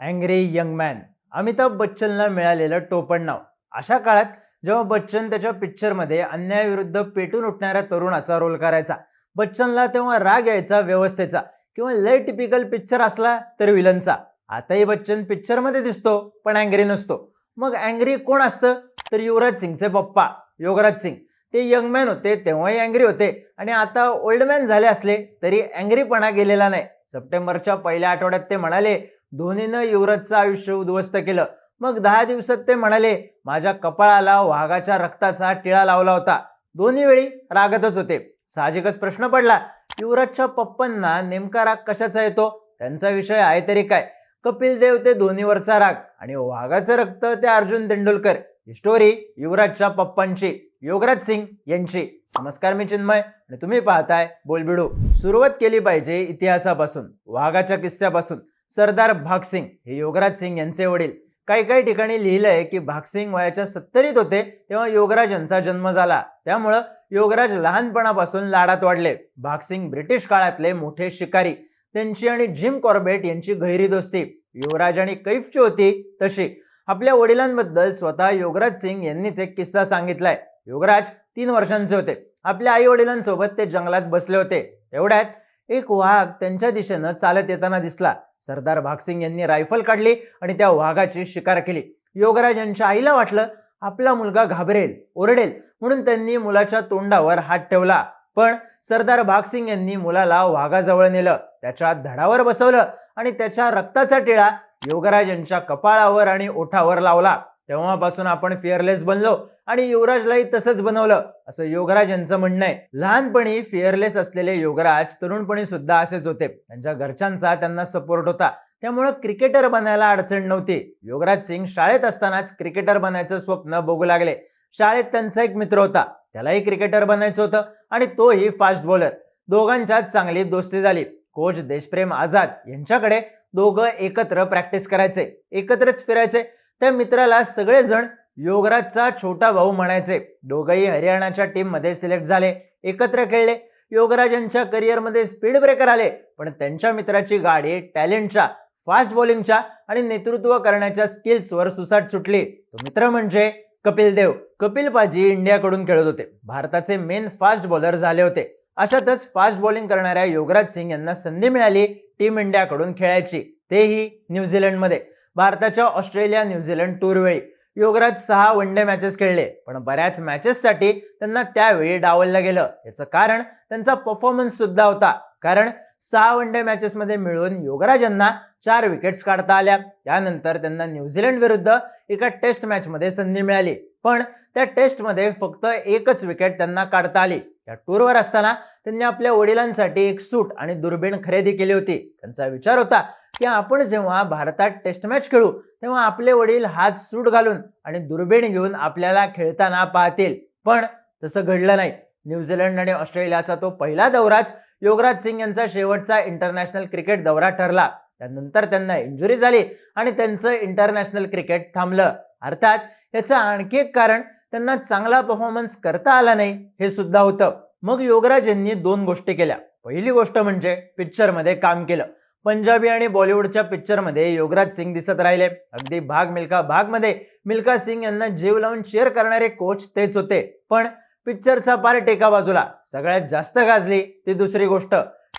Angry young man Amitabh बच्चनला मिळालेलं टोपण नाव. अशा काळात जेव्हा बच्चन त्याच्या पिक्चरमध्ये अन्यायाविरुद्ध पेटून उठणाऱ्या तरुणाचा रोल करायचा. बच्चनला तेव्हा राग यायचा व्यवस्थेचा किंवा लय टिपिकल पिक्चर असला तर विलनचा आताही बच्चन पिक्चरमध्ये दिसतो पण अँग्री नसतो. मग अँग्री कोण असतं? तर युवराज सिंगचे पप्पा. योगराज सिंग. ते यंग मॅन होते तेव्हाही अँग्री होते. आणि आता ओल्ड मॅन झाले असले तरी अँग्रीपणा गेलेला नाही. सप्टेंबरच्या पहिल्या आठवड्यात ते म्हणाले धोनीनं युवराजचं आयुष्य उद्ध्वस्त केलं. मग दहा दिवसात ते म्हणाले माझ्या कपाळाला वाघाच्या रक्ताचा टिळा लावला होता. दोन्ही वेळी रागतच होते. साहजिकच प्रश्न पडला युवराजच्या पप्पांना नेमका राग कशाचा येतो? त्यांचा विषय आहे तरी काय? कपिल देव ते धोनीवरचा राग आणि वाघाचं रक्त ते अर्जुन तेंडुलकर. ही स्टोरी युवराजच्या पप्पांची योगराज सिंग यांची. नमस्कार मी चिन्मय आणि तुम्ही पाहताय बोलबिडू. सुरुवात केली पाहिजे इतिहासापासून वाघाच्या किस्स्यापासून. सरदार भागसिंग हे योगराज सिंग यांचे वडील. काही काही ठिकाणी लिहिलंय की भागसिंग वयाच्या सत्तरीत होते तेव्हा योगराज यांचा जन्म झाला. त्यामुळं योगराज लहानपणापासून लाडात वाढले. भागसिंग ब्रिटिश काळातले मोठे शिकारी. त्यांची आणि जिम कॉर्बेट यांची गहिरी दोस्ती. युवराज आणि कैफची होती तशी. आपल्या वडिलांबद्दल स्वतः योगराज सिंग यांनीच एक किस्सा सांगितलाय. योगराज तीन वर्षांचे होते. आपल्या आई वडिलांसोबत ते जंगलात बसले होते. तेवढ्यात एक वाघ त्यांच्या दिशेनं चालत येताना दिसला. सरदार भागसिंग यांनी रायफल काढली आणि त्या वाघाची शिकार केली. योगराज यांच्या आईला वाटलं आपला मुलगा घाबरेल ओरडेल म्हणून त्यांनी मुलाच्या तोंडावर हात ठेवला. पण सरदार भागसिंग यांनी मुलाला वाघाजवळ नेलं त्याच्या धडावर बसवलं आणि त्याच्या रक्ताचा टिळा योगराज यांच्या कपाळावर आणि ओठावर लावला. तेव्हापासून आपण फिअरलेस बनलो आणि युवराजलाही तसंच बनवलं. असं योगराज यांचं म्हणणं आहे. लहानपणी फिअरलेस असलेले योगराज तरुणपणी सुद्धा असेच होते. त्यांच्या घरच्यांचा त्यांना सपोर्ट होता. त्यामुळं क्रिकेटर बनायला अडचण नव्हती. योगराज सिंग शाळेत असतानाच क्रिकेटर बनायचं स्वप्न बघू लागले. शाळेत त्यांचा एक मित्र होता. त्यालाही क्रिकेटर बनायचं होतं आणि तोही फास्ट बॉलर दोघांच्यात चांगली दोस्ती झाली. कोच देशप्रेम आझाद यांच्याकडे दोघं एकत्र प्रॅक्टिस करायचे. एकत्रच फिरायचे. त्या मित्राला सगळेजण योगराजचा छोटा भाऊ म्हणायचे. दोघंही हरियाणाच्या टीममध्ये सिलेक्ट झाले. एकत्र खेळले. योगराज यांच्या करिअरमध्ये स्पीड ब्रेकर आले. पण त्यांच्या मित्राची गाडी टॅलेंटच्या फास्ट बॉलिंगच्या आणि नेतृत्व करण्याच्या स्किल्सवर सुसाट सुटली. तो मित्र म्हणजे कपिल देव. कपिल पाजी इंडियाकडून खेळत होते. भारताचे मेन फास्ट बॉलर झाले होते. अशातच फास्ट बॉलिंग करणाऱ्या योगराज सिंग यांना संधी मिळाली टीम इंडियाकडून खेळायची. तेही न्यूझीलंडमध्ये. भारताच्या ऑस्ट्रेलिया न्यूझीलंड टूर वेळी योगराज सहा वन डे मॅचेस खेळले. पण बऱ्याच मॅचेससाठी त्यांना त्यावेळी डावललं गेलं. याचं कारण त्यांचा परफॉर्मन्स सुद्धा होता. कारण सहा वन डे मॅचेसमध्ये मिळून योगराज चार विकेट्स काढता आल्या. त्यानंतर त्यांना न्यूझीलंड विरुद्ध एका टेस्ट मॅचमध्ये संधी मिळाली. पण त्या टेस्टमध्ये फक्त एकच विकेट त्यांना काढता आली. या टूरवर असताना त्यांनी आपल्या वडिलांसाठी एक सूट आणि दुर्बीण खरेदी केली होती. त्यांचा विचार होता की आपण जेव्हा भारतात टेस्ट मॅच खेळू तेव्हा आपले वडील हात सूट घालून आणि दुर्बीण घेऊन आपल्याला खेळताना पाहतील. पण तसं घडलं नाही. न्यूझीलंड आणि ऑस्ट्रेलियाचा तो पहिला दौराच योगराज सिंग यांचा शेवटचा इंटरनॅशनल क्रिकेट दौरा ठरला. त्यानंतर त्यांना इंजुरी झाली आणि त्यांचं इंटरनॅशनल क्रिकेट थांबलं. अर्थात याचं आणखी एक कारण त्यांना चांगला परफॉर्मन्स करता आला नाही हे सुद्धा होतं. मग योगराज यांनी दोन गोष्टी केल्या. पहिली गोष्ट म्हणजे पिक्चरमध्ये काम केलं. पंजाबी आणि बॉलिवूडच्या पिक्चरमध्ये योगराज सिंग दिसत राहिले. अगदी भाग मिल्खा भागमध्ये मिल्खा सिंग यांना जीव लावून शेअर करणारे कोच तेच होते. पण पिक्चरचा पार्ट एका बाजूला. सगळ्यात जास्त गाजली ती दुसरी गोष्ट.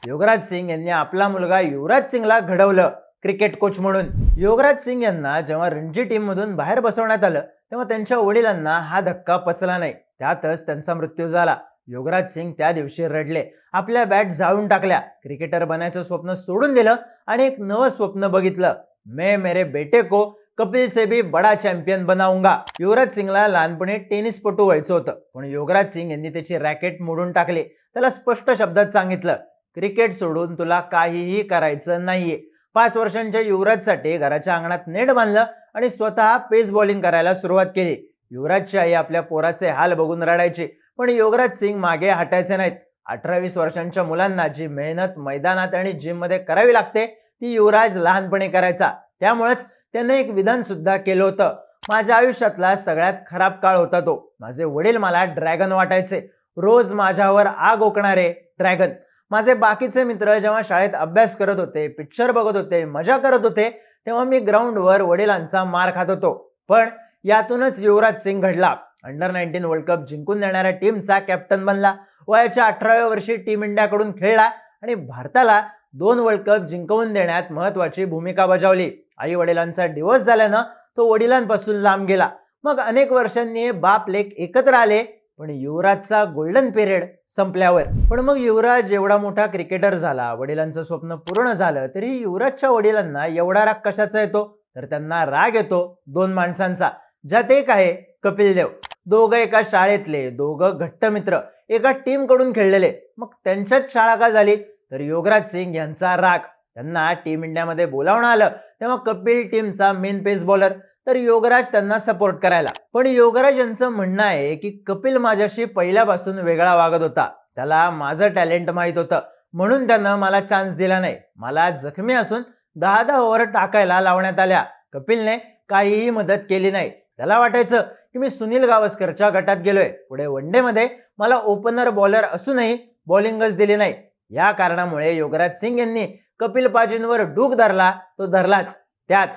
योगराज सिंग यांनी आपला मुलगा युवराज सिंगला घडवलं. क्रिकेट कोच म्हणून. योगराज सिंग यांना जेव्हा रणजी टीम मधून बाहेर बसवण्यात आलं तेव्हा त्यांच्या वडिलांना हा धक्का पचला नाही. त्यातच त्यांचा मृत्यू झाला. योगराज सिंग त्या दिवशी रडले. आपल्या बॅट जाळून टाकल्या. क्रिकेटर बनायचं स्वप्न सोडून दिलं आणि एक नवं स्वप्न बघितलं. मे मेरे बेटे को कपिल से भी बडा चॅम्पियन बनाऊंगा. युवराज सिंगला लहानपणी टेनिसपटू व्हायचं होतं. पण युवराज सिंग यांनी त्याची रॅकेट मोडून टाकली. त्याला स्पष्ट शब्दात सांगितलं क्रिकेट सोडून तुला काहीही करायचं नाहीये. पाच वर्षांच्या युवराजसाठी घराच्या अंगणात नेट बांधलं आणि स्वतः पेस बॉलिंग करायला सुरुवात केली. युवराजची आई आपल्या पोराचे हाल बघून रडायची पण योगराज सिंग मागे हटायचे नाहीत. अठरा वीस वर्षांच्या मुलांना जी मेहनत मैदानात आणि जिममध्ये करावी लागते ती युवराज लहानपणी करायचा. त्यामुळेच त्याने एक विधान सुद्धा केलं होतं. माझ्या आयुष्यातला सगळ्यात खराब काळ होता तो. माझे वडील मला ड्रॅगन वाटायचे. रोज माझ्यावर आग ओकणारे ड्रॅगन. माझे बाकीचे मित्र जेव्हा शाळेत अभ्यास करत होते पिक्चर बघत होते मजा करत होते तेव्हा मी ग्राउंडवर वडिलांचा मार खात होतो. पण यातूनच युवराज सिंग घडला. अंडर नाईन्टीन वर्ल्ड कप जिंकून देणाऱ्या टीमचा कॅप्टन बनला. वयाच्या अठराव्या वर्षी टीम इंडियाकडून खेळला आणि भारताला दोन वर्ल्ड कप जिंकवून देण्यात महत्वाची भूमिका बजावली. आई वडिलांचा डिवोर्स झाल्यानं तो वडिलांपासून लांब गेला. मग अनेक वर्षांनी बाप लेख एकत्र आले. पण युवराजचा गोल्डन पिरियड संपल्यावर. पण मग युवराज एवढा मोठा क्रिकेटर झाला वडिलांचं स्वप्न पूर्ण झालं तरी युवराजच्या वडिलांना एवढा राग कशाचा येतो? तर त्यांना राग येतो दोन माणसांचा. ज्यात एक आहे कपिल देव. दोघं एका शाळेतले दोघं घट्ट मित्र. एका टीमकडून खेळलेले. मग त्यांच्याच शाळा का झाली? तर योगराज सिंग यांचा राग. त्यांना टीम इंडियामध्ये बोलावणं आलं. तेव्हा कपिल टीमचा मेन पेस बॉलर तर योगराज त्यांना सपोर्ट करायला. पण योगराज यांचं म्हणणं आहे की कपिल माझ्याशी पहिल्यापासून वेगळा वागत होता. त्याला माझं टॅलेंट माहीत होतं. म्हणून त्यानं मला चान्स दिला नाही. मला जखमी असून दहा दहा ओव्हर टाकायला लावण्यात आल्या. कपिलने काहीही मदत केली नाही. त्याला वाटायचं की मी सुनील गावस्करच्या गटात गेलोय. पुढे वनडेमध्ये मला ओपनर बॉलर असूनही बॉलिंगच दिली नाही. या कारणामुळे योगराज सिंग यांनी कपिल पाजींवर डूक धरला तो धरलाच. त्यात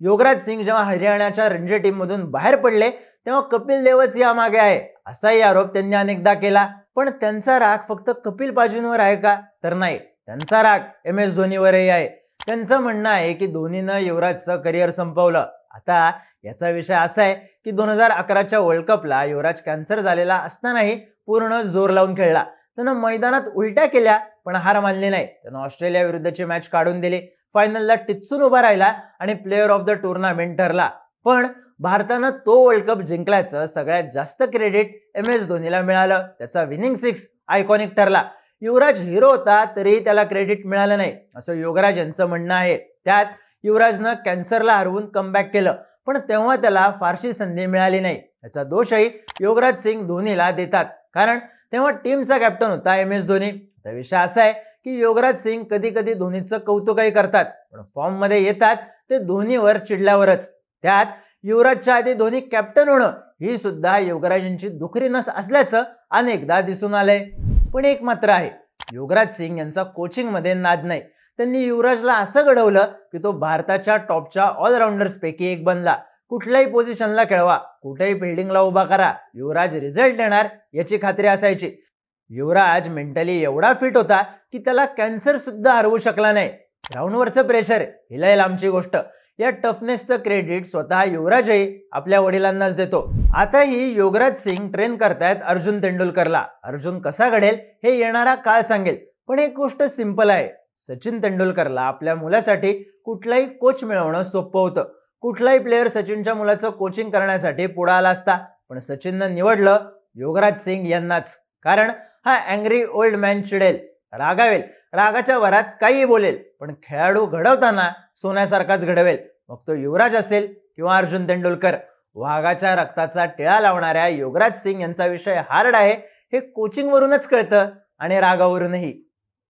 योगराज सिंग जेव्हा हरियाणाच्या रणजी टीममधून बाहेर पडले तेव्हा कपिल देवच यामागे आहे. असाही आरोप त्यांनी अनेकदा केला. पण त्यांचा राग फक्त कपिल बाजूंवर आहे का? तर नाही. त्यांचा राग एम एस धोनीवरही आहे. त्यांचं म्हणणं आहे की धोनीनं युवराजचं करिअर संपवलं. आता याचा विषय असा आहे की दोन हजार अकराच्या वर्ल्ड कपला युवराज कॅन्सर झालेला असतानाही पूर्ण जोर लावून खेळला. त्यानं मैदानात उलट्या केल्या पण हार मानली नाही. त्यानं ऑस्ट्रेलिया विरुद्धची मॅच काढून दिली. फायनलला टिचून उभा राहिला आणि प्लेअर ऑफ द टुर्नामेंट ठरला. पण भारतानं तो वर्ल्ड कप जिंकल्याचं सगळ्यात जास्त क्रेडिट एम एस धोनीला मिळालं. त्याचा विनिंग सिक्स आयकॉनिक ठरला. युवराज हिरो होता तरीही त्याला क्रेडिट मिळालं नाही असं योगराज यांचं म्हणणं आहे. त्यात युवराजनं कॅन्सरला हरवून कमबॅक केलं पण तेव्हा त्याला फारशी संधी मिळाली नाही. याचा दोषही योगराज सिंग धोनीला देतात. कारण तेव्हा टीमचा कॅप्टन होता एम एस धोनी. तर विषय असा आहे की योगराज सिंग कधी कधी धोनीचं कौतुकही करतात पण फॉर्ममध्ये येतात ते धोनीवर चिडल्यावरच. त्यात युवराजच्या आधी धोनी कॅप्टन होणं ही सुद्धा युवराजांची दुखरी नस असल्याचं अनेकदा दिसून आलंय. पण एक मात्र आहे योगराज सिंग यांचा कोचिंगमध्ये नाद नाही. त्यांनी युवराजला असं घडवलं की तो भारताच्या टॉपच्या ऑलराऊंडर्स पैकी एक बनला. कुठल्याही पोझिशनला खेळवा कुठेही फिल्डिंगला उभा करा युवराज रिझल्ट देणार याची खात्री असायची. युवराज मेंटली एवढा फिट होता की त्याला कॅन्सर सुद्धा हरवू शकला नाही. ग्राउंडवरचं प्रेशर ही लांबची गोष्ट. या टफनेसचं क्रेडिट स्वतः युवराजही आपल्या वडिलांनाच देतो. आता ही योगराज सिंग ट्रेन करतायत अर्जुन तेंडुलकरला. अर्जुन कसा घडेल हे येणारा काळ सांगेल. पण एक गोष्ट सिंपल आहे. सचिन तेंडुलकरला आपल्या मुलासाठी कुठलाही कोच मिळवणं सोपं होतं. कुठलाही प्लेअर सचिनच्या मुलाचं कोचिंग करण्यासाठी पुढे आला असता. पण सचिननं निवडलं योगराज सिंग यांनाच. कारण हा अँग्री ओल्ड मॅन चिडेल रागावेल. रागाच्या वरात काही बोलेल पण खेळाडू घडवताना सोन्यासारखाच घडवेल. मग तो युवराज असेल किंवा अर्जुन तेंडुलकर. वाघाच्या रक्ताचा टिळा लावणाऱ्या योगराज सिंग यांचा विषय हार्ड आहे हे कोचिंगवरूनच कळतं आणि रागावरूनही.